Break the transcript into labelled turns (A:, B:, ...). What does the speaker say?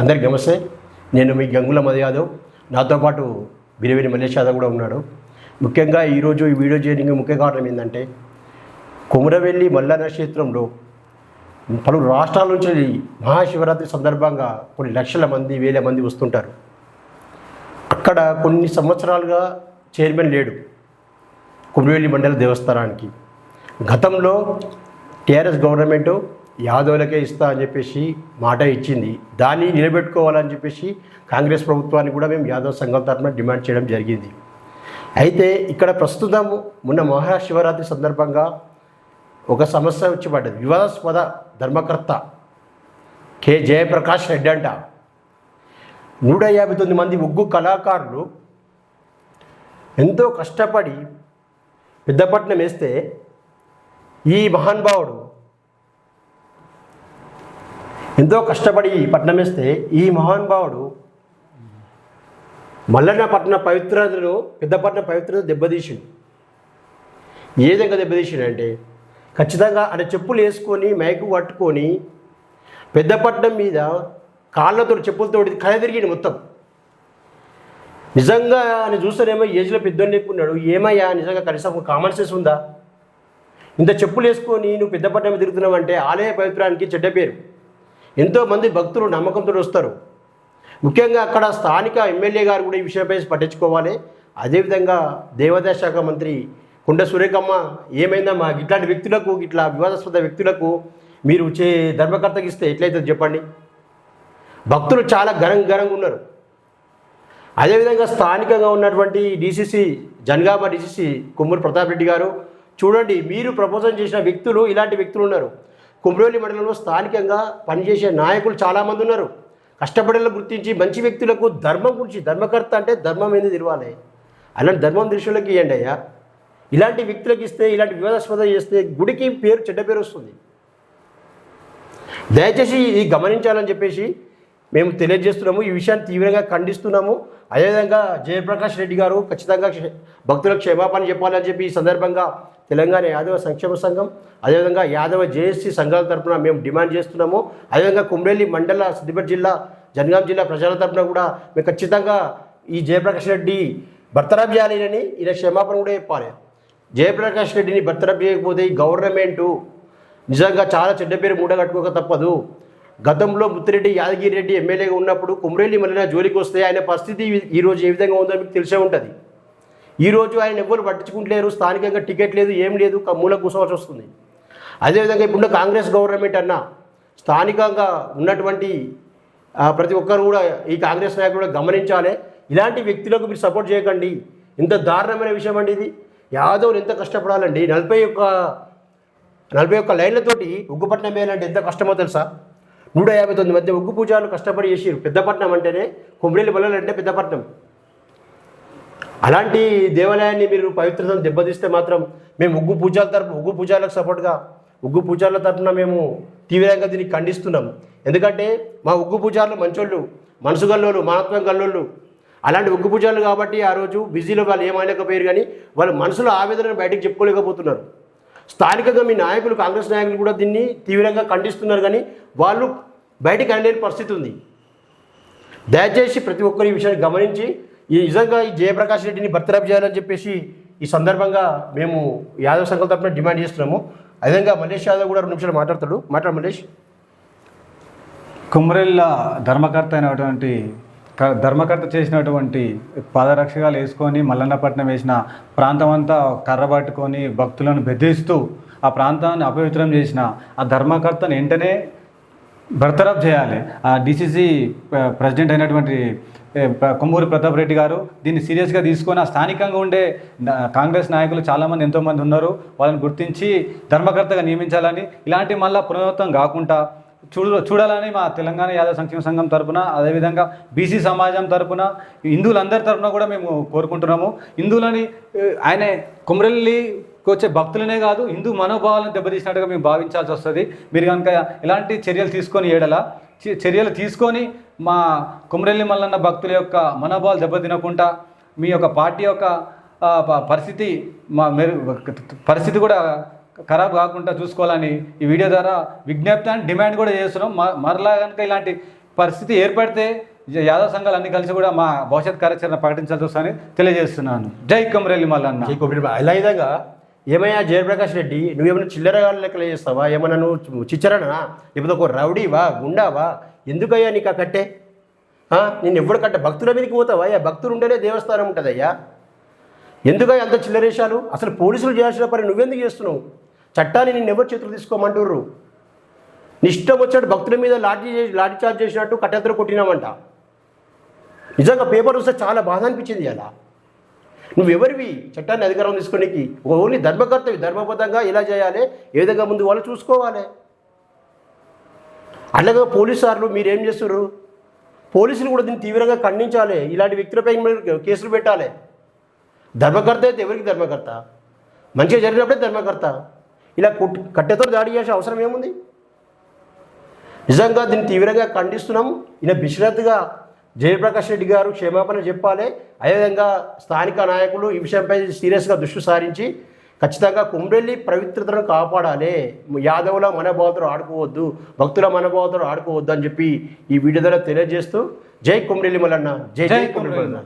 A: అందరికి నమస్తే. నేను మీ గంగుల మధు నాతో పాటు బిరవేరి మల్లేష్ యాదవ్ కూడా ఉన్నాడు. ముఖ్యంగా ఈరోజు ఈ వీడియో చేయడానికి ముఖ్య కారణం ఏంటంటే కుమరవెల్లి మల్లన్న క్షేత్రంలో పలు రాష్ట్రాల నుంచి మహాశివరాత్రి సందర్భంగా కొన్ని లక్షల మంది వేల మంది వస్తుంటారు. అక్కడ కొన్ని సంవత్సరాలుగా చైర్మన్ లేడు కుమరవెల్లి మండల దేవస్థానానికి. గతంలో టీఆర్ఎస్ గవర్నమెంటు యాదవులకే ఇస్తా అని చెప్పేసి మాట ఇచ్చింది. దాన్ని నిలబెట్టుకోవాలని చెప్పేసి కాంగ్రెస్ ప్రభుత్వాన్ని కూడా మేము యాదవ్ సంఘం తరఫున డిమాండ్ చేయడం జరిగింది. అయితే ఇక్కడ ప్రస్తుతం మొన్న మహాశివరాత్రి సందర్భంగా ఒక సమస్య వచ్చి పడ్డది. వివాదాస్పద ధర్మకర్త కె. జయప్రకాష్ రెడ్డి అంట. నూట యాభై తొమ్మిది మంది ఉగ్గు కళాకారులు ఎంతో కష్టపడి పెద్దపట్నం వేస్తే ఈ మహానుభావుడు ఎంతో కష్టపడి పట్నం వేస్తే ఈ మహానుభావుడు మల్లన్న పట్టణ పవిత్రతను పెద్దపట్నం పవిత్రత దెబ్బతీసిండు. ఏ విధంగా దెబ్బతీసిండు అంటే ఖచ్చితంగా ఆయన చెప్పులు వేసుకొని మైకు పట్టుకొని పెద్దపట్నం మీద కాళ్ళతో చెప్పులతో కళ తిరిగింది మొత్తం. నిజంగా ఆయన చూస్తేనేమో ఏజ్లో పెద్దోడిని ఉన్నాడు ఏమయ్యా నిజంగా కనీసం ఒక కామన్ సెన్స్ ఉందా? ఇంత చెప్పులు వేసుకొని నువ్వు పెద్దపట్నం తిరుగుతున్నావు అంటే ఆలయ పవిత్రానికి చెడ్డ పేరు. ఎంతోమంది భక్తులు నమ్మకంతో వస్తారు. ముఖ్యంగా అక్కడ స్థానిక ఎమ్మెల్యే గారు కూడా ఈ విషయంపై పట్టించుకోవాలి. అదేవిధంగా దేవాదాయ శాఖ మంత్రి కుండ సురేఖమ్మ మా ఇట్లాంటి వ్యక్తులకు ఇట్లా వివాదాస్పద వ్యక్తులకు మీరు చే ధర్మకర్తకి ఇస్తే ఎట్లయితుంది చెప్పండి? భక్తులు చాలా ఘనం ఘనంగా ఉన్నారు. అదేవిధంగా స్థానికంగా ఉన్నటువంటి డీసీసీ జనగామ డీసీసీ కొమ్మూరు ప్రతాప్ రెడ్డి గారు చూడండి మీరు ప్రపోజల్ చేసిన వ్యక్తులు ఇలాంటి వ్యక్తులు ఉన్నారు. కుమ్రోలి మండలంలో స్థానికంగా పనిచేసే నాయకులు చాలామంది ఉన్నారు. కష్టపడేలా గుర్తించి మంచి వ్యక్తులకు ధర్మం గురించి ధర్మకర్త అంటే ధర్మం ఏంది తెలవాలి. అలాంటి ధర్మం దృష్టిలోకి ఇవ్వండి అయ్యా. ఇలాంటి వ్యక్తులకు ఇస్తే ఇలాంటి వివాదాస్పద చేస్తే గుడికి పేరు చెడ్డ పేరు వస్తుంది. దయచేసి ఇది గమనించాలని చెప్పేసి మేము తెలియజేస్తున్నాము. ఈ విషయాన్ని తీవ్రంగా ఖండిస్తున్నాము. అదేవిధంగా జయప్రకాష్ రెడ్డి గారు ఖచ్చితంగా క్ష- భక్తులకు క్షమాపణ చెప్పాలని చెప్పి ఈ సందర్భంగా తెలంగాణ యాదవ సంక్షేమ సంఘం అదేవిధంగా యాదవ జేఎస్సీ సంఘాల తరఫున మేము డిమాండ్ చేస్తున్నాము. అదేవిధంగా కుమ్రేలి మండల సిద్దిపేట జిల్లా జనగాం జిల్లా ప్రజల తరఫున కూడా మేము ఖచ్చితంగా ఈ జయప్రకాష్ రెడ్డి భర్తరాబ్ చేయాలని ఈయన క్షమాపణ కూడా చెప్పాలి. జయప్రకాష్ రెడ్డిని భర్తరాబ్ చేయకపోతే ఈ గవర్నమెంటు నిజంగా చాలా చెడ్డ పేరు మూడగట్టుకోక తప్పదు. గతంలో ముత్తిరెడ్డి యాదగిరి రెడ్డి ఎమ్మెల్యేగా ఉన్నప్పుడు కుమ్రేలి మళ్ళీ జోలికి వస్తే ఆయన పరిస్థితి ఈరోజు ఏ విధంగా ఉందో మీకు తెలిసే ఉంటుంది. ఈరోజు ఆయన ఎవ్వరు పట్టించుకుంటలేరు స్థానికంగా టికెట్ లేదు ఏం లేదు మూల కూర్చోవాల్సి వస్తుంది. అదేవిధంగా ఇప్పుడు కాంగ్రెస్ గవర్నమెంట్ అన్న స్థానికంగా ఉన్నటువంటి ప్రతి ఒక్కరు కూడా ఈ కాంగ్రెస్ నాయకులు కూడా గమనించాలి. ఇలాంటి వ్యక్తులకు మీరు సపోర్ట్ చేయకండి. ఇంత దారుణమైన విషయం అండి ఇది. యాదవులు ఎంత కష్టపడాలండి? నలభై ఒక్క నలభై ఒక్క లైన్లతోటి ఉగ్గుపట్నం వేయాలంటే ఎంత కష్టమో తెలుసా? నూట యాభై తొమ్మిది మధ్య ఉగ్గు పూజలు కష్టపడి చేసిరు పెద్దపట్నం అంటేనే కొమ్మిడి బల్లలు అంటే పెద్దపట్నం అలాంటి దేవాలయాన్ని మీరు పవిత్రతను దెబ్బతీస్తే మాత్రం మేము ఉగ్గు పూజల తరపు ఉగ్గు పూజలకు సపోర్ట్గా ఉగ్గు పూజల తరపున మేము తీవ్రంగా దీన్ని ఖండిస్తున్నాం. ఎందుకంటే మా ఉగ్గు పూజారులు మంచోళ్ళు మనసు గల్లోళ్ళు మానత్వం గల్లోళ్ళు. అలాంటి ఉగ్గు పూజలు కాబట్టి ఆ రోజు బిజీలో వాళ్ళు ఏమైనకపోయారు కానీ వాళ్ళ మనసులో ఆవేదనను బయటకు చెప్పుకోలేకపోతున్నారు. స్థానికంగా మీ నాయకులు కాంగ్రెస్ నాయకులు కూడా దీన్ని తీవ్రంగా ఖండిస్తున్నారు కానీ వాళ్ళు బయటకు అనలేని పరిస్థితి ఉంది. దయచేసి ప్రతి ఒక్కరు ఈ విషయాన్ని గమనించి ఈ నిజంగా ఈ జయప్రకాష్ రెడ్డిని బర్తరఫ్ చేయాలని చెప్పేసి ఈ సందర్భంగా మేము యాదవ్ సంఘం తరఫున డిమాండ్ చేస్తున్నాము. అదేవిధంగా మలేష్ యాదవ్ కూడా రెండు నిమిషాలు మాట్లాడతాడు. మాట్లాడు మలేష్
B: కుమ్మరెల్ల ధర్మకర్త అయినటువంటి క- ధర్మకర్త చేసినటువంటి పాదరక్షకాలు వేసుకొని మల్లన్నపట్నం వేసిన ప్రాంతం అంతా కర్ర పట్టుకొని భక్తులను బెదిరిస్తూ ఆ ప్రాంతాన్ని అపవిత్రం చేసిన ఆ ధర్మకర్తను వెంటనే బర్తరఫ్ చేయాలి. ఆ డిసిసి ప్రెసిడెంట్ అయినటువంటి కొమ్మూరి ప్రతాప్ రెడ్డి గారు దీన్ని సీరియస్గా తీసుకొని ఆ స్థానికంగా ఉండే కాంగ్రెస్ నాయకులు చాలామంది ఎంతోమంది ఉన్నారు. వాళ్ళని గుర్తించి ధర్మకర్తగా నియమించాలని ఇలాంటి మళ్ళా పునరావృతం కాకుండా చూడ చూడాలని మా తెలంగాణ యాదవ సంక్షేమ సంఘం తరపున అదేవిధంగా బీసీ సమాజం తరపున హిందువులందరి తరపున కూడా మేము కోరుకుంటున్నాము. హిందువులని ఆయన కుమ్రెల్లి వచ్చే భక్తులనే కాదు హిందూ మనోభావాలను దెబ్బతీసినట్టుగా మేము భావించాల్సి వస్తుంది. మీరు కనుక ఎలాంటి చర్యలు తీసుకొని ఏడల చ- చర్యలు తీసుకొని మా కుమరెల్లి మల్లన్న భక్తుల యొక్క మనోభావాలు దెబ్బతినకుండా మీ యొక్క పార్టీ యొక్క పరిస్థితి మా మెరు పరిస్థితి కూడా ఖరాబ్ కాకుండా చూసుకోవాలని ఈ వీడియో ద్వారా విజ్ఞప్తి అండ్ డిమాండ్ కూడా చేస్తున్నాం. మరలా కనుక ఇలాంటి పరిస్థితి ఏర్పడితే యాదవ్ సంఘాలు అన్ని కలిసి కూడా మా భవిష్యత్ కార్యాచరణ ప్రకటించాల్సి వస్తుందని తెలియజేస్తున్నాను. జై కొమరెల్లి మల్లన్న.
A: ఈ ఇలా ఏమయ్యా జయప్రకాష్ రెడ్డి నువ్వేమైనా చిల్లరగాళ్ళ లెక్కలు చేస్తావా? ఏమన్నా నువ్వు చిచ్చరనా? లేకపోతే ఒక రౌడీవా గుండావా? ఎందుకయ్యా నీకు ఆ కట్టే? నేను ఎవడు కట్ట? భక్తుల మీదకి పోతావా? అయ్యా భక్తులు ఉండేనే దేవస్థానం ఉంటుందయ్యా ఎందుకయ్యా అంత చిల్లరేశాలు? అసలు పోలీసులు చేయాల్సిన పని నువ్వెందుకు చేస్తున్నావు? చట్టాన్ని నేను ఎవరు చేతులు తీసుకోమంటుర్రు? నీ ఇష్టం వచ్చాడు భక్తుల మీద లాఠీ చేసి లాఠీ చార్జ్ చేసినట్టు కట్టెత్తర కొట్టినామంట నిజంగా పేపర్ చూస్తే చాలా బాధ అనిపించింది అలా నువ్వెవరివి? చట్టాన్ని అధికారం తీసుకోనికి ఓన్లీ ధర్మకర్తవి ధర్మబద్ధంగా ఎలా చేయాలి? ఏ విధంగా ముందు వాళ్ళు చూసుకోవాలి. అలాగే పోలీసు సార్లు మీరేం చేస్తున్నారు పోలీసులు కూడా దీన్ని తీవ్రంగా ఖండించాలి. ఇలాంటి వ్యక్తులపై మీరు కేసులు పెట్టాలి. ధర్మకర్త అయితే ఎవరికి ధర్మకర్త? మంచిగా జరిగినప్పుడే ధర్మకర్త. ఇలా కుట్ కట్టెతో దాడి చేసే అవసరం ఏముంది? నిజంగా దీన్ని తీవ్రంగా ఖండిస్తున్నాం ఈయన బిశ్రత్గా జయప్రకాష్ రెడ్డి గారు క్షమాపణ చెప్పాలి. అదేవిధంగా స్థానిక నాయకులు ఈ విషయంపై సీరియస్గా దృష్టి సారించి ఖచ్చితంగా కుమ్రెల్లి పవిత్రతను కాపాడాలి. యాదవుల మనభావతలు ఆడుకోవద్దు భక్తుల మనభావతలు ఆడుకోవద్దు అని చెప్పి ఈ వీడియో ద్వారా తెలియజేస్తూ జై కుమ్రెల్లి మల్లన్న జై జై కుమ్రెల్లి మల్లన్న.